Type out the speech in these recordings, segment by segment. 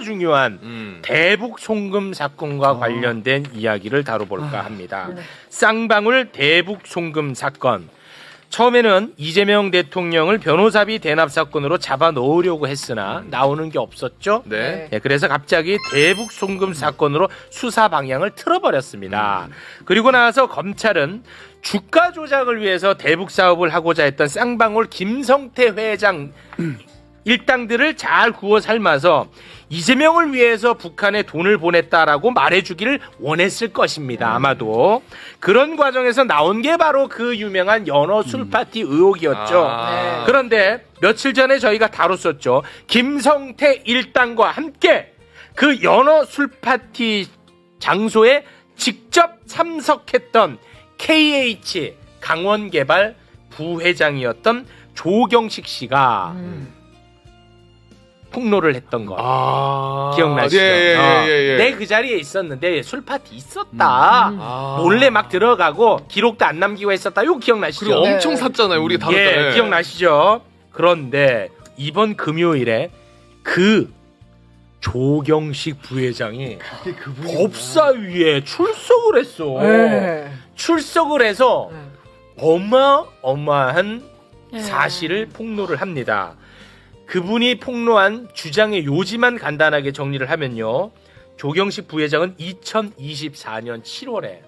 중요한 음. 대북 송금 사건과 어. 관련된 이야기를 다뤄볼까 아. 합니다. 네. 쌍방울 대북 송금 사건. 처음에는 이재명 대통령을 변호사비 대납 사건으로 잡아 넣으려고 했으나 나오는 게 없었죠. 네. 네, 그래서 갑자기 대북 송금 사건으로 수사 방향을 틀어버렸습니다. 그리고 나서 검찰은 주가 조작을 위해서 대북 사업을 하고자 했던 쌍방울 김성태 회장 일당들을 잘 구워 삶아서 이재명을 위해서 북한에 돈을 보냈다라고 말해주기를 원했을 것입니다. 아마도 그런 과정에서 나온 게 바로 그 유명한 연어 술 파티 의혹이었죠. 아. 그런데 며칠 전에 저희가 다뤘었죠. 김성태 일당과 함께 그 연어 술 파티 장소에 직접 참석했던 KH 강원개발 부회장이었던 조경식 씨가 음. 폭로를 했던 거 아. 기억나시죠? 예, 예, 어, 예, 예. 내 그 자리에 있었는데 술 파티 있었다. 아. 몰래 막 들어가고 기록도 안 남기고 했었다. 이거 기억나시죠? 그리고 네. 엄청 샀잖아요. 우리 다뤘다. 예, 기억나시죠? 그런데 이번 금요일에 그 조경식 부회장이 법사위에 출석을 했어. 네. 출석을 해서 어마어마한 네. 사실을 폭로를 합니다. 그분이 폭로한 주장의 요지만 간단하게 정리를 하면요. 조경식 부회장은 2024년 7월에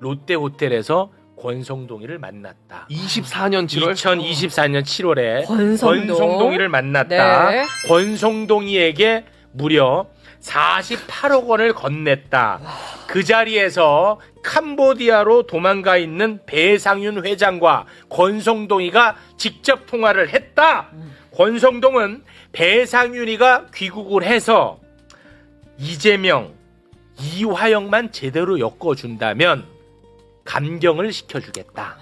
롯데 호텔에서 권성동이를 만났다. 24년 7월 2024년 7월에 권성동. 권성동이를 만났다. 네. 권성동이에게 무려 48억 원을 건넸다. 그 자리에서 캄보디아로 도망가 있는 배상윤 회장과 권성동이가 직접 통화를 했다. 권성동은 배상윤이가 귀국을 해서 이재명, 이화영만 제대로 엮어준다면 감경을 시켜주겠다.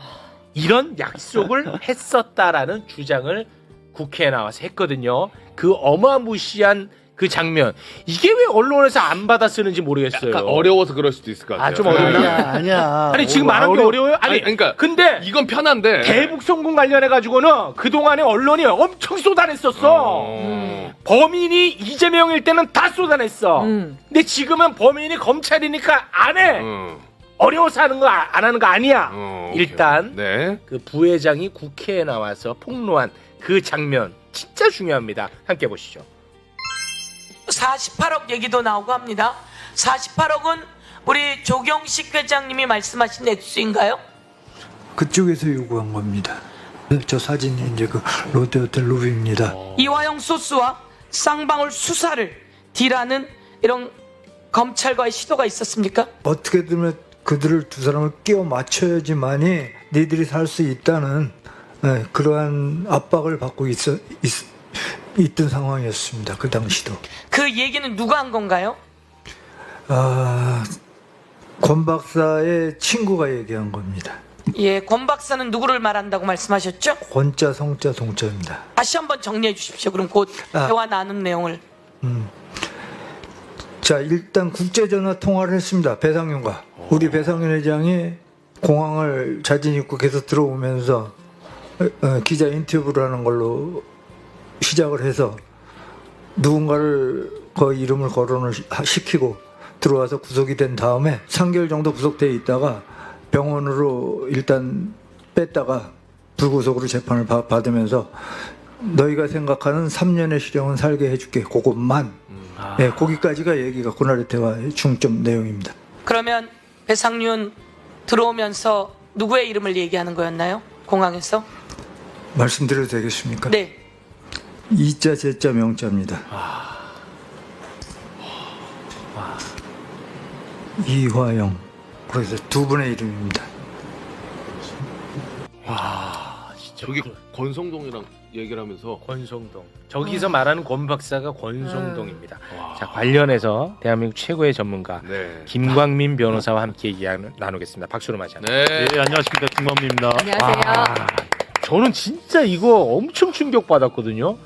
이런 약속을 했었다라는 주장을 국회에 나와서 했거든요. 그 어마무시한 그 장면. 이게 왜 언론에서 안 받아 쓰는지 모르겠어요. 약간 어려워서 그럴 수도 있을 것 같아요. 아, 좀? 네. 아니야, 아니야. 아니 지금 어, 말한 게 어려- 어려워요? 아니, 아니, 그러니까 근데 이건 편한데 대북 성공 관련해 가지고는 그 동안에 언론이 엄청 쏟아냈었어. 어. 범인이 이재명일 때는 다 쏟아냈어. 음. 근데 지금은 범인이 검찰이니까 안 해. 어. 어려워서 하는 거 안 하는 거 아니야. 어, 오케이. 일단 네. 그 부회장이 국회에 나와서 폭로한 그 장면 진짜 중요합니다. 함께 보시죠. 48억 얘기도 나오고 합니다. 48억은 우리 조경식 회장님이 말씀하신 액수인가요? 그쪽에서 요구한 겁니다. 저 사진이 이제 그 롯데호텔 로비입니다. 이화영 소스와 쌍방울 수사를 딜하는 이런 검찰과의 시도가 있었습니까? 어떻게든 그들을 두 사람을 끼워 맞춰야지만이 니들이 살 수 있다는 예, 그러한 압박을 받고 있어, 있, 있던 상황이었습니다. 그 당시도. 그 얘기는 누가 한 건가요? 아, 권 박사의 친구가 얘기한 겁니다. 예, 권 박사는 누구를 말한다고 말씀하셨죠? 권자, 성자, 동자입니다. 다시 한번 정리해 주십시오. 그럼 곧 아. 대화 나눈 내용을. 자, 일단 국제 전화 통화를 했습니다. 배상윤과. 우리 배상윤 회장이 공항을 자진 입국해서 들어오면서 어, 어, 기자 인터뷰를 하는 걸로 시작을 해서 누군가를 그 이름을 거론을 시- 시키고 들어와서 구속이 된 다음에 3개월 정도 구속돼 있다가 병원으로 일단 뺐다가 불구속으로 재판을 받- 받으면서 너희가 생각하는 3년의 실형은 살게 해줄게. 그것만. 네, 거기까지가 얘기가 그날의 대화의 중점 내용입니다. 그러면 배상윤 들어오면서 누구의 이름을 얘기하는 거였나요? 공항에서? 말씀드려도 되겠습니까? 네. 이자 제자 명자입니다. 이화영. 그래서 두 분의 이름입니다. 저기 권성동이랑 얘기를 하면서 권성동. 저기서 말하는 권 박사가 권성동입니다. 와. 자 관련해서 대한민국 최고의 전문가 네. 김광민 변호사와 함께 이야기 나누겠습니다. 박수로 맞이합니다. 네. 네, 안녕하십니까 김광민입니다. 안녕하세요. 저는 진짜 이거 엄청 충격 받았거든요.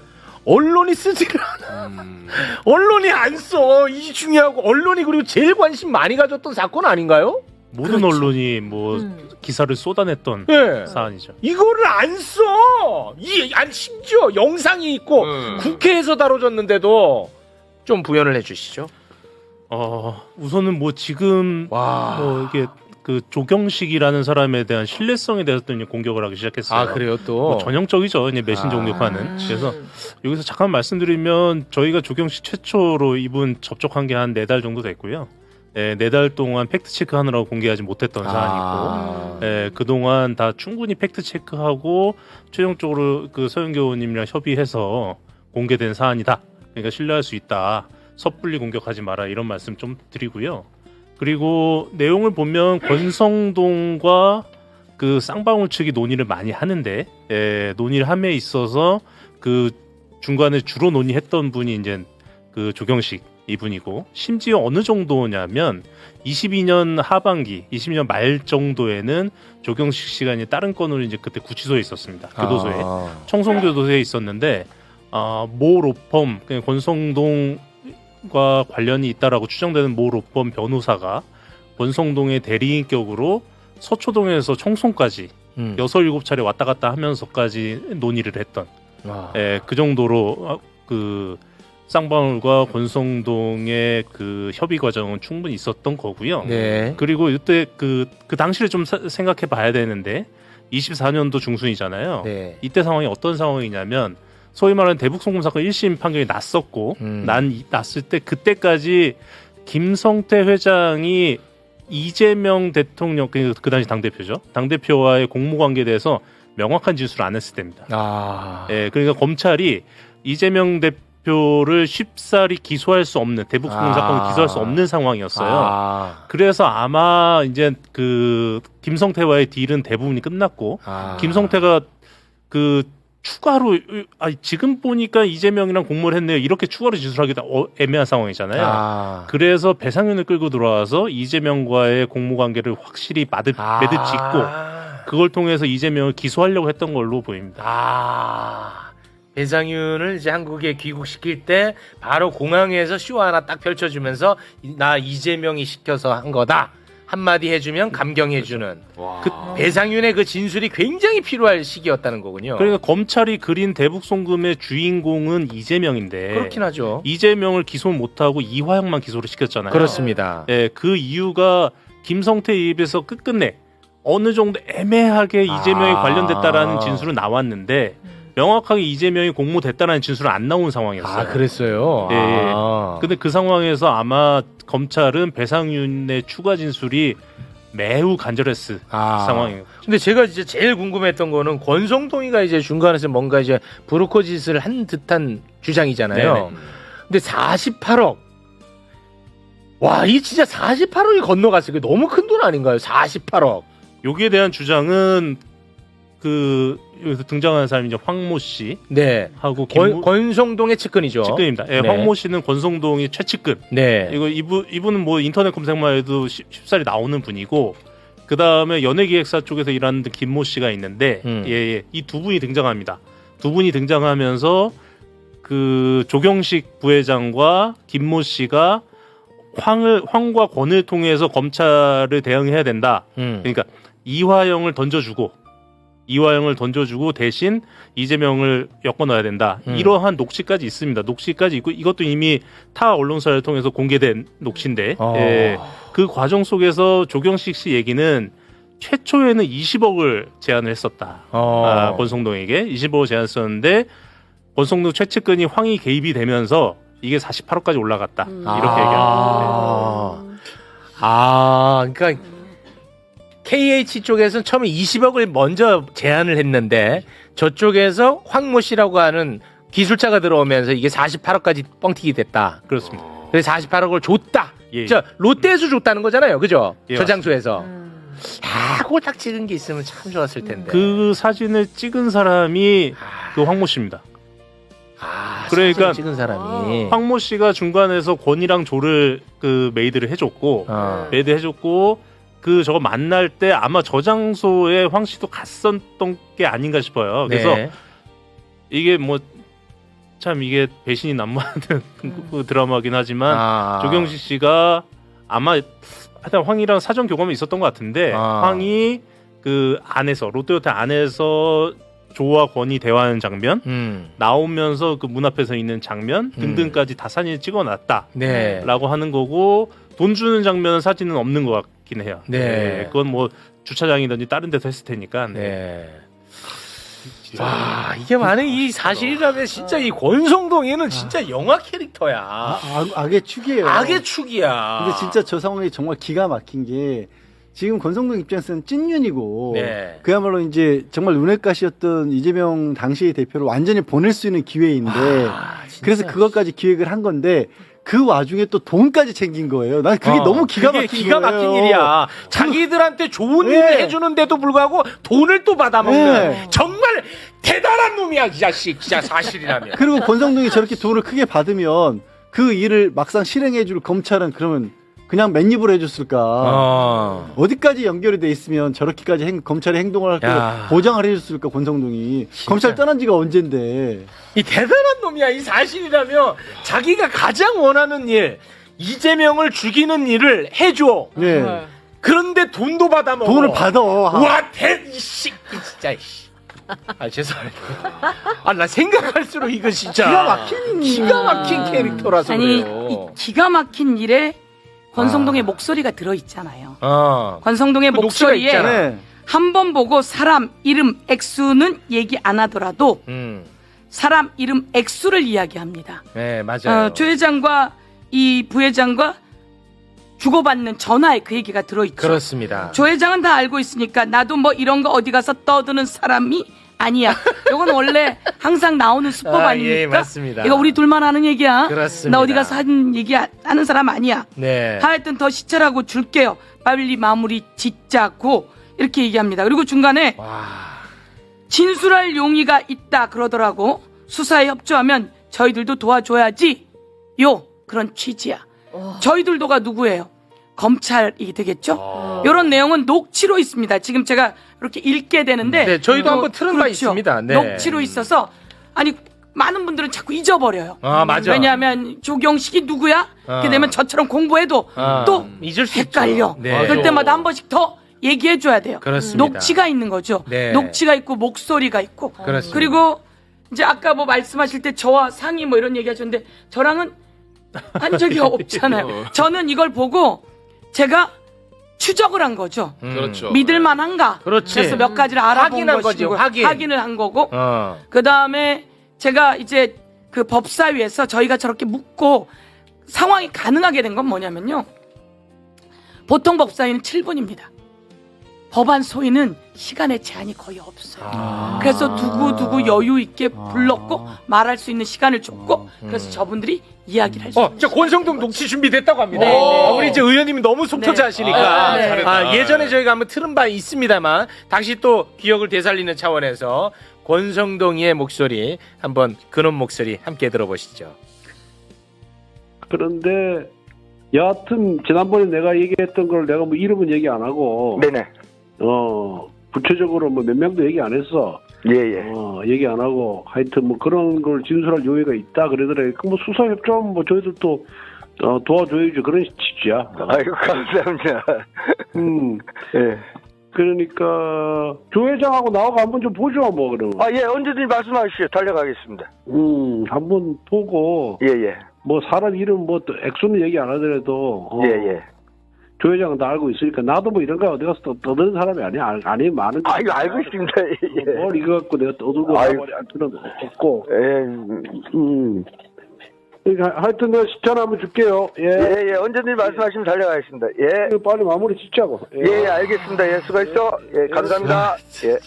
언론이 쓰지를 않아. 음. 언론이 안 써. 이 중요하고 언론이 그리고 제일 관심 많이 가졌던 사건 아닌가요? 모든 그렇죠. 언론이 뭐 음. 기사를 쏟아냈던 예. 사안이죠. 이거를 안 써. 이, 아니 심지어 영상이 있고 음. 국회에서 다뤄졌는데도 좀 부연을 해주시죠. 어, 우선은 뭐 지금 와. 뭐 이게 그 조경식이라는 사람에 대한 신뢰성에 대해서 또 이제 공격을 하기 시작했어요. 아 그래요 또. 뭐 전형적이죠. 이제 메신저 아. 공격하는. 그래서 여기서 잠깐 말씀드리면 저희가 조경식 최초로 이분 접촉한 게 한 네 달 정도 됐고요. 네, 네달 동안 팩트 체크하느라고 공개하지 못했던 사안이고, 아. 예, 그동안 다 충분히 팩트 체크하고 최종적으로 그 서영교 의원님이랑 협의해서 공개된 사안이다. 그러니까 신뢰할 수 있다. 섣불리 공격하지 마라 이런 말씀 좀 드리고요. 그리고 내용을 보면 권성동과 그 쌍방울 측이 논의를 많이 하는데 예, 논의를 함에 있어서 그 중간에 주로 논의했던 분이 이제 그 조경식 이분이고 심지어 어느 정도냐면 22년 하반기, 22년 말 정도에는 조경식 시간이 다른 건으로 이제 그때 구치소에 있었습니다. 교도소에 아. 청송교도소에 있었는데 아, 모 로펌 권성동 과 관련이 있다라고 추정되는 모 로펌 변호사가 권성동의 대리인격으로 서초동에서 청송까지 음. 여섯 일곱 차례 왔다 갔다 하면서까지 논의를 했던 와. 예, 그 정도로 어, 그 쌍방울과 권성동의 그 협의 과정은 충분히 있었던 거고요. 네. 그리고 이때 그, 그 당시를 좀 사- 생각해 봐야 되는데 24년도 중순이잖아요. 네. 이때 상황이 어떤 상황이냐면 소위 말하는 대북 송금 사건 1심 판결이 났었고 음. 난 이- 났을 때 그때까지 김성태 회장이 이재명 대통령 그, 그 당시 당 대표죠. 당 대표와의 공모 관계에 대해서 명확한 진술을 안 했을 때입니다. 아. 예, 그러니까 검찰이 이재명 대표를 쉽사리 기소할 수 없는 대북 송금 아. 사건을 기소할 수 없는 상황이었어요. 아. 그래서 아마 이제 그 김성태와의 딜은 대부분이 끝났고 아. 김성태가 그 추가로 아 지금 보니까 이재명이랑 공모를 했네요. 이렇게 추가로 진술하기도 어, 애매한 상황이잖아요. 아. 그래서 배상윤을 끌고 들어와서 이재명과의 공모 관계를 확실히 마드, 아. 매듭 짓고 그걸 통해서 이재명을 기소하려고 했던 걸로 보입니다. 아. 배상윤을 이제 한국에 귀국시킬 때 바로 공항에서 쇼 하나 딱 펼쳐주면서 이- 나 이재명이 시켜서 한 거다 한마디 해주면 감경해주는 와. 그 배상윤의 그 진술이 굉장히 필요할 시기였다는 거군요. 그러니까 검찰이 그린 대북 송금의 주인공은 이재명인데 그렇긴 하죠. 이재명을 기소 못하고 이화영만 기소를 시켰잖아요. 그렇습니다. 예, 그 이유가 김성태 입에서 끝끝내 어느 정도 애매하게 이재명이 아. 관련됐다라는 진술은 나왔는데 명확하게 이재명이 공모됐다라는 진술은 안 나온 상황이었어요. 아 그랬어요. 예, 예. 아. 근데 그 상황에서 아마 검찰은 배상윤의 추가 진술이 매우 간절했을 아. 상황이에요. 근데 제가 이제 제일 궁금했던 거는 권성동이가 이제 중간에서 뭔가 이제 브로커 짓을 한 듯한 주장이잖아요. 네네. 근데 48억. 와, 이 진짜 48억이 건너갔어요. 너무 큰 돈 아닌가요? 48억. 여기에 대한 주장은 그 여기서 등장하는 사람이 이제 황모 씨 네. 하고 권, 김모 권 성동의 측근이죠. 측근입니다. 예, 네. 황모 씨는 권성동이 최측근. 네. 이거 이분 이분은 뭐 인터넷 검색만 해도 쉽- 쉽사리 나오는 분이고 그 다음에 연예기획사 쪽에서 일하는 김모 씨가 있는데 음. 예예 이 두 분이 등장합니다. 두 분이 등장하면서 그 조경식 부회장과 김모 씨가 황을 황과 권을 통해서 검찰을 대응해야 된다. 음. 그러니까 이화영을 던져주고 이화영을 던져주고 대신 이재명을 엮어 넣어야 된다. 음. 이러한 녹취까지 있습니다. 녹취까지 있고 이것도 이미 타 언론사를 통해서 공개된 녹취인데 어. 예, 그 과정 속에서 조경식 씨 얘기는 최초에는 20억을 제안을 했었다. 어. 아, 권성동에게 20억을 제안했었는데 권성동 최측근이 황이 개입이 되면서 이게 48억까지 올라갔다. 이렇게 아. 얘기합니다. 아, 그러니까 KH 쪽에서는 처음에 20억을 먼저 제안을 했는데 저쪽에서 황모 씨라고 하는 기술자가 들어오면서 이게 48억까지 뻥튀기 됐다. 그렇습니다. 그래서 48억을 줬다. 예. 저 롯데에서 줬다는 거잖아요, 그죠? 예, 저 장소에서. 아, 그걸 딱 찍은 게 있으면 참 좋았을 텐데. 그 사진을 찍은 사람이 그 황모 씨입니다. 아, 그러니까- 사진 찍은 사람이. 황모 씨가 중간에서 권이랑 조를 그 메이드를 해줬고 어. 메이드 해줬고 그 저거 만날 때 아마 저 장소에 황 씨도 갔었던 게 아닌가 싶어요. 그래서 네. 이게 뭐 참 이게 배신이 난무하는 그 드라마긴 하지만 아. 조경식 씨가 아마 하여튼 황이랑 사전 교감이 있었던 것 같은데 아. 황이 그 안에서 롯데호텔 안에서 조와 권이 대화하는 장면, 음. 나오면서 그 문 앞에 서 있는 장면 음. 등등까지 다 사진을 찍어놨다라고 네. 하는 거고 돈 주는 장면은 사진은 없는 것같 긴 해요. 네. 그건 뭐 주차장이든지 다른 데서 했을 테니까. 네. 와 이게 만약 이 사실이라면 진짜 이 권성동이는 진짜 영화 캐릭터야. 아, 악- 악의 축이에요. 악의 축이야. 근데 진짜 저 상황이 정말 기가 막힌 게 지금 권성동 입장에서는 찐윤이고 네. 그야말로 이제 정말 눈엣가시였던 이재명 당시의 대표를 완전히 보낼 수 있는 기회인데 아, 진짜. 그래서 그것까지 기획을 한 건데 그 와중에 또 돈까지 챙긴 거예요. 난 그게 어, 너무 기가 막힌 기가 거예요. 막힌 일이야. 자기들한테 좋은 네. 일을 해주는데도 불구하고 돈을 또 받아먹는 네. 정말 대단한 놈이야, 이 자식. 진짜 사실이라면. 그리고 권성동이 저렇게 돈을 크게 받으면 그 일을 막상 실행해줄 검찰은 그러면 그냥 맨입으로 해줬을까? 어. 어디까지 연결이 돼 있으면 저렇게까지 행- 검찰이 행동을 할 야. 걸 보장을 해줬을까 권성동이 검찰 떠난 지가 언젠데 이 대단한 놈이야, 이 사실이라면 자기가 가장 원하는 일, 이재명을 죽이는 일을 해줘. 네. 그런데 돈도 받아 먹어. 돈을 받아 와, 대, 이씨, 진짜, 이씨. 아, 죄송합니다. 아, 나 생각할수록 이거 진짜. 기가 막힌 기가 막힌 캐릭터라서 아니 그래요. 이 기가 막힌 일에 권성동의 목소리가 들어 있잖아요. 어. 권성동의 그 녹취가 목소리에 있잖아. 네. 한 번 보고 사람 이름 액수는 얘기 안 하더라도 음. 사람 이름 액수를 이야기합니다. 네, 맞아요. 어, 조 회장과 이 부회장과 주고받는 전화에 그 얘기가 들어있죠. 그렇습니다. 조 회장은 다 알고 있으니까 나도 뭐 이런 거 어디 가서 떠드는 사람이 아니야. 이건 원래 항상 나오는 수법 아, 아, 닙니까 예, 맞습니다. 이거 우리 둘만 하는 얘기야. 그렇습니다. 나 어디 가서 하는 얘기 하- 하는 사람 아니야. 네. 하여튼 더 시찰하고 줄게요. 빨리 마무리 짓자고 이렇게 얘기합니다. 그리고 중간에 와. 진술할 용의가 있다 그러더라고. 수사에 협조하면 저희들도 도와줘야지. 요 그런 취지야. 저희들도가 누구예요? 검찰이 되겠죠? 어. 이런 내용은 녹취로 있습니다. 지금 제가 이렇게 읽게 되는데 네, 저희도 어, 한번 틀은 바 있습니다. 네. 녹취로 있어서 아니 많은 분들은 자꾸 잊어버려요. 아, 맞아. 왜냐하면 조경식이 누구야? 이렇게 어. 되면 저처럼 공부해도 아, 또 잊을 수 헷갈려. 있죠. 네. 그럴 때마다 한 번씩 더 얘기해 줘야 돼요. 그렇습니다. 녹취가 있는 거죠. 네. 녹취가 있고 목소리가 있고. 그렇습니다. 그리고 이제 아까 뭐 말씀하실 때 저와 상의 뭐 이런 얘기 하셨는데 저랑은 한 적이 없잖아요. 저는 이걸 보고 제가 추적을 한 거죠. 음. 그렇죠. 믿을 만한가? 그렇지. 그래서 몇 가지를 알아본 확인한 거지, 것이고 확인. 확인 을 한 거고 어. 그 다음에 제가 이제 그 법사위에서 저희가 저렇게 묻고 상황이 가능하게 된 건 뭐냐면요. 보통 법사위는 7분입니다. 법안 소위는 시간의 제한이 거의 없어요. 아. 그래서 두고두고 여유 있게 불렀고 말할 수 있는 시간을 줬고 그래서 저분들이 이야기를 할수 어, 저 권성동 녹취 준비됐다고 합니다. 네, 네. 아, 우리 이제 의원님이 너무 속 네. 하시니까. 아, 네. 잘했다. 예전에 저희가 한번 틀은 바 있습니다만 다시 또 기억을 되살리는 차원에서 권성동이의 목소리 한번 근원 목소리 함께 들어보시죠. 그런데 여하튼 지난번에 내가 얘기했던 걸 내가 뭐 이름은 얘기 안 하고 네네. 어 구체적으로 뭐 몇 명도 얘기 안 했어 예예. 어 얘기 안 하고 하여튼 뭐 그런 걸 진술할 요의가 있다 그러더래 그뭐 수사 협조하면 뭐 저희들 또 어, 도와줘야지 그런 취지야 아이고 감사합니다. 음 예. 그러니까 조 회장하고 나하고 한번 좀 보죠 뭐 그러면 아예 언제든지 말씀하시죠. 달려가겠습니다. 음 한번 보고 예예. 뭐 사람 이름 뭐또 액수는 얘기 안 하더라도 어, 예예. 조 회장은 다 알고 있으니까 나도 뭐 이런 거 어디 가서 떠- 떠드는 사람이 아니야 알- 아니 많은 거 아이고 알고 있습니다. 예. 뭘 이거 갖고 내가 떠들고 할 필요는 없고 예. 음 그러니까 하여튼 내가 시간 한번 줄게요 예, 예, 예, 언제든지 말씀하시면 달려가겠습니다. 예. 이거 빨리 마무리 짓자고 예, 예, 알겠습니다. 예, 수고했어. 예, 감사합니다. 예.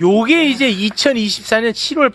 요게 이제 2024년 7월